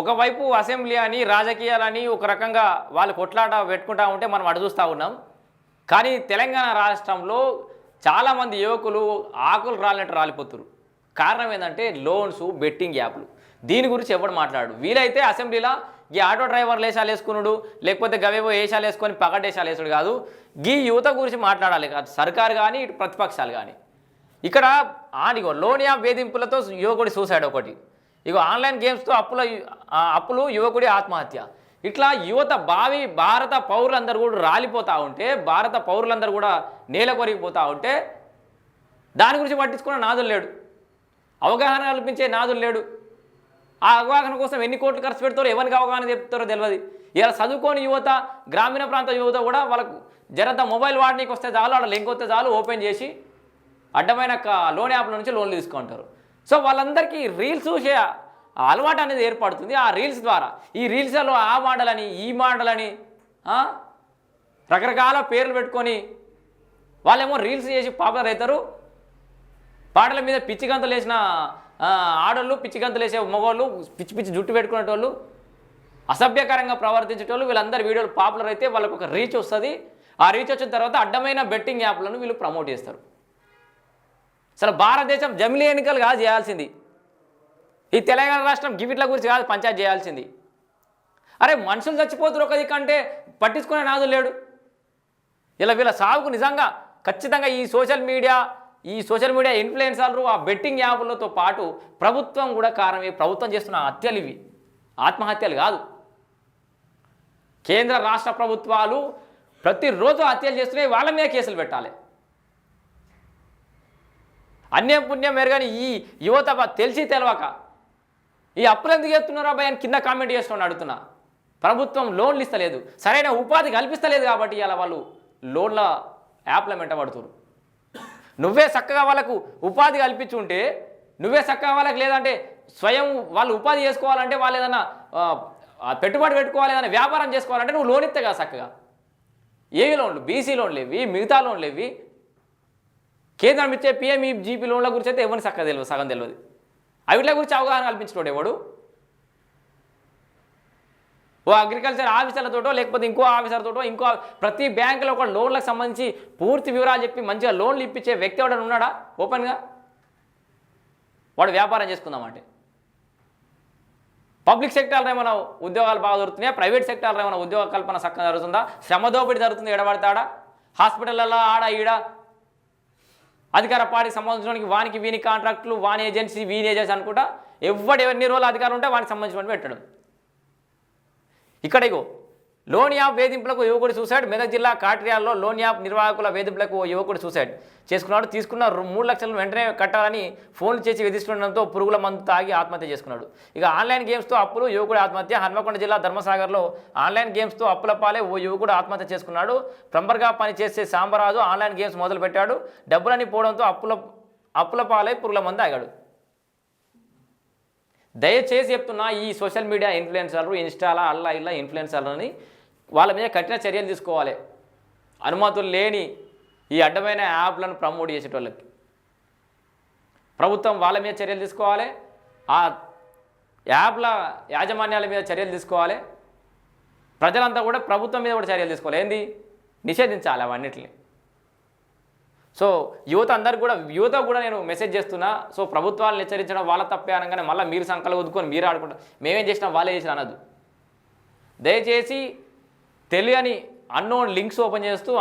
ఒకవైపు అసెంబ్లీ అని రాజకీయాలని ఒక రకంగా వాళ్ళు కొట్లాట పెట్టుకుంటా ఉంటే మనం అడుగుస్తూ ఉన్నాం. కానీ తెలంగాణ రాష్ట్రంలో చాలామంది యువకులు ఆకులు రాలినట్టు రాలిపోతున్నారు కారణం ఏంటంటే లోన్స్ బెట్టింగ్ యాప్లు. దీని గురించి ఎవడు మాట్లాడు? వీలైతే అసెంబ్లీలో ఈ ఆటో డ్రైవర్లు వేషాలు వేసుకున్నాడు లేకపోతే గవేవో వేషాలు వేసుకొని పగటేషాలు వేసాడు కాదు. గీ యువత గురించి మాట్లాడాలి కాదు. సర్కారు కానీ ఇటు ప్రతిపక్షాలు కానీ ఇక్కడ ఆనిగో లోన్ యాప్ వేధింపులతో యువకుడి సూసైడ్ ఒకటి. ఇగో ఆన్లైన్ గేమ్స్తో అప్పుల అప్పులు యువకుడి ఆత్మహత్య. ఇట్లా యువత భావి భారత పౌరులందరూ కూడా రాలిపోతూ ఉంటే భారత పౌరులందరూ కూడా నేల కొరిగిపోతూ ఉంటే దాని గురించి పట్టించుకున్న నాదులు లేడు. అవగాహన కల్పించే నాదులు లేడు. ఆ అవగాహన కోసం ఎన్ని కోట్లు ఖర్చు పెడతారో ఎవరికి అవగాహన చెప్తారో తెలియదు ఇలా చదువుకోని యువత గ్రామీణ ప్రాంత యువత కూడా వాళ్ళకు జరంత మొబైల్ వాడనీకి వస్తే చాలు వాళ్ళ లింక్ వస్తే చాలు ఓపెన్ చేసి అడ్డమైన లోన్ యాప్ల నుంచి లోన్లు తీసుకుంటారు. సో వాళ్ళందరికీ రీల్స్ చూసే అలవాటు అనేది ఏర్పడుతుంది ఆ రీల్స్ ద్వారా. ఈ రీల్స్లో ఆ మోడలని ఈ మోడలని రకరకాల పేర్లు పెట్టుకొని వాళ్ళేమో రీల్స్ చేసి పాపులర్ అవుతారు. పాటల మీద పిచ్చి గంతులు వేసిన ఆడోళ్ళు పిచ్చి గంతులు వేసే మగవాళ్ళు పిచ్చి పిచ్చి జుట్టు పెట్టుకునేటోళ్ళు అసభ్యకరంగా ప్రవర్తించేటోళ్ళు వీళ్ళందరి వీడియోలు పాపులర్ అయితే వాళ్ళకు ఒక రీచ్ వస్తుంది. ఆ రీచ్ వచ్చిన తర్వాత అడ్డమైన బెట్టింగ్ యాప్లను వీళ్ళు ప్రమోట్ చేస్తారు. అసలు భారతదేశం జమిలీ ఎన్నికలు కాదు చేయాల్సింది. ఈ తెలంగాణ రాష్ట్రం గివిట్ల గురించి కాదు పంచాయత్ చేయాల్సింది. అరే మనుషులు చచ్చిపోతున్నారు ఒక దిక్కంటే పట్టించుకునే నాదు లేడు. ఇలా వీళ్ళ సాగుకు నిజంగా ఖచ్చితంగా ఈ సోషల్ మీడియా ఈ సోషల్ మీడియా ఇన్ఫ్లుయెన్సర్లు ఆ బెట్టింగ్ యాప్లతో పాటు ప్రభుత్వం కూడా కారణమే. ప్రభుత్వం చేస్తున్న హత్యలు ఇవి. ఆత్మహత్యలు కాదు. కేంద్ర రాష్ట్ర ప్రభుత్వాలు ప్రతిరోజు హత్యలు చేస్తున్నాయి వాళ్ళ మీద కేసులు పెట్టాలి. అన్యం పుణ్యం మెరుగని ఈ యువత తెలిసి తెలవక ఈ అప్పులు ఎందుకు చేస్తున్నారా భయ అని కింద కామెంట్ చేస్తున్నాడు అడుగుతున్నా. ప్రభుత్వం లోన్లు ఇస్తలేదు. సరైన ఉపాధి కల్పిస్తలేదు కాబట్టి ఇలా వాళ్ళు లోన్ల యాప్ల వెంట నువ్వే చక్కగా వాళ్ళకు ఉపాధి కల్పించి ఉంటే నువ్వే చక్కగా వాళ్ళకి లేదంటే స్వయం వాళ్ళు ఉపాధి చేసుకోవాలంటే వాళ్ళు ఏదైనా పెట్టుబడి పెట్టుకోవాలి ఏదైనా వ్యాపారం చేసుకోవాలంటే నువ్వు లోన్ ఇస్తే కదా చక్కగా. ఏవి లోన్లు బీసీ లోన్లు ఇవి మిగతా లోన్లు ఇవి కేంద్రం ఇచ్చే పిఎంఈ జీపీ లోన్ల గురించి అయితే ఎవరిని చక్కగా తెలియదు సగం తెలియదు అవిట్ల గురించి అవగాహన కల్పించినోడు ఎవడు? ఓ అగ్రికల్చర్ ఆఫీసర్లతోటో లేకపోతే ఇంకో ఆఫీసర్తోటో ఇంకో ప్రతి బ్యాంకులో ఒక లోన్లకు సంబంధించి పూర్తి వివరాలు చెప్పి మంచిగా లోన్లు ఇప్పించే వ్యక్తి ఎవడని ఉన్నాడా? ఓపెన్గా? వాడు వ్యాపారం చేసుకుందామంటే. పబ్లిక్ సెక్టార్లో ఏమైనా ఉద్యోగాలు బాగా దొరుకుతున్నాయా? ప్రైవేట్ సెక్టార్లో ఏమైనా ఉద్యోగ కల్పన చక్కగా జరుగుతుందా? శ్రమ దోపిడీ జరుగుతుంది ఎడబడతాడా? హాస్పిటల్లో ఆడ ఈడ అధికార పార్టీకి సంబంధించిన వానికి వీని కాంట్రాక్టులు వాని ఏజెన్సీ వీని ఏజెన్సీ అనుకుంటా ఎవడు ఎన్ని రోజులు అధికారం ఉంటే వానికి సంబంధించిన పెట్టడం. ఇక్కడ ఇగో లోన్ యాప్ వేధింపులకు యువకుడు సూసైడ్. మెదక్ జిల్లా కాట్రియాల్లో లోన్ యాప్ నిర్వాహకుల వేధింపులకు ఓ యువకుడు సూసైడ్. చేసుకున్నాడు. తీసుకున్న మూడు లక్షలను వెంటనే కట్టాలని ఫోన్లు చేసి వేధిస్తుండడంతో పురుగుల మందు తాగి ఆత్మహత్య చేసుకున్నాడు. ఇక ఆన్లైన్ గేమ్స్తో అప్పులు యువకుడు ఆత్మహత్య. హన్మకొండ జిల్లా ధర్మసాగర్లో ఆన్లైన్ గేమ్స్తో అప్పుల పాలే ఓ యువకుడు ఆత్మహత్య చేసుకున్నాడు. ప్లంబర్గా పనిచేసే సాంబరాజు ఆన్లైన్ గేమ్స్ మొదలుపెట్టాడు. డబ్బులని పోవడంతో అప్పుల అప్పుల పాలై పురుగుల మందు తాగాడు. దయచేసి చెప్తున్నా ఈ సోషల్ మీడియా ఇన్ఫ్లుయెన్సర్లు ఇన్స్టాలా అల్లా ఇల్లా ఇన్ఫ్లుయెన్సర్లని వాళ్ళ మీద కఠిన చర్యలు తీసుకోవాలి. అనుమతులు లేని ఈ అడ్డమైన యాప్లను ప్రమోట్ చేసేటోళ్ళకి. ప్రభుత్వం వాళ్ళ మీద చర్యలు తీసుకోవాలి. ఆ యాప్ల యాజమాన్యాల మీద చర్యలు తీసుకోవాలి. ప్రజలంతా కూడా ప్రభుత్వం మీద కూడా చర్యలు తీసుకోవాలి. ఏంది? నిషేధించాలి అవన్నిటిని. సో యువత అందరు కూడా యువత కూడా నేను మెసేజ్ చేస్తున్నా సో ప్రభుత్వాలను హెచ్చరించడం వాళ్ళ తప్పే అనగానే మళ్ళీ మీరు సంకలు వదుకొని మీరు ఆడుకుంటారు మేమేం చేసినా వాళ్ళే చేసిన అనదు దయచేసి తెలియని అన్నోన్ లింక్స్ ఓపెన్ చేస్తూ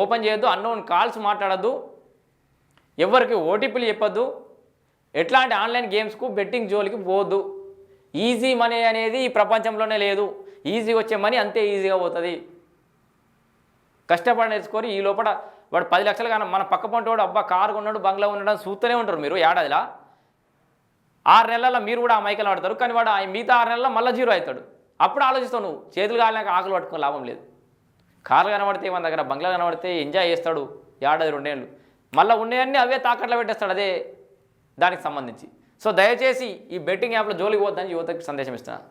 ఓపెన్ చేయొద్దు అన్నోన్ కాల్స్ మాట్లాడద్దు. ఎవరికి ఓటీపీలు చెప్పద్దు. ఎట్లాంటి ఆన్లైన్ గేమ్స్కు బెట్టింగ్ జోలికి పోవద్దు. ఈజీ మనీ అనేది ఈ ప్రపంచంలోనే లేదు. ఈజీగా వచ్చే మనీ అంతే ఈజీగా పోతుంది. కష్టపడి నేర్చుకొని ఈ లోపల వాడు పది లక్షలు కానీ మన పక్క పంటోడు అబ్బా కారు కొన్నాడు బంగ్లా ఉండడం చూస్తూనే ఉంటారు మీరు ఏడాదిలా. ఆరు నెలల్లో మీరు కూడా ఆ మైకలు ఆడతారు. కానీ వాడు ఆ మిగతా ఆరు నెలల్లో మళ్ళీ జీరో అవుతాడు. అప్పుడు ఆలోచిస్తావు నువ్వు. చేతులు కాలినాక ఆకులు పట్టుకుని లాభం లేదు. కార్లు కనబడితే మన దగ్గర బంగ్లా కనబడితే ఎంజాయ్ చేస్తాడు ఏడాది రెండేళ్ళు. మళ్ళీ ఉండేవన్నీ అవే తాకట్లో పెట్టేస్తాడు అదే దానికి సంబంధించి. సో దయచేసి ఈ బెట్టింగ్ యాప్లో జోలికి పోద్దని యువతకి సందేశం ఇస్తున్నాను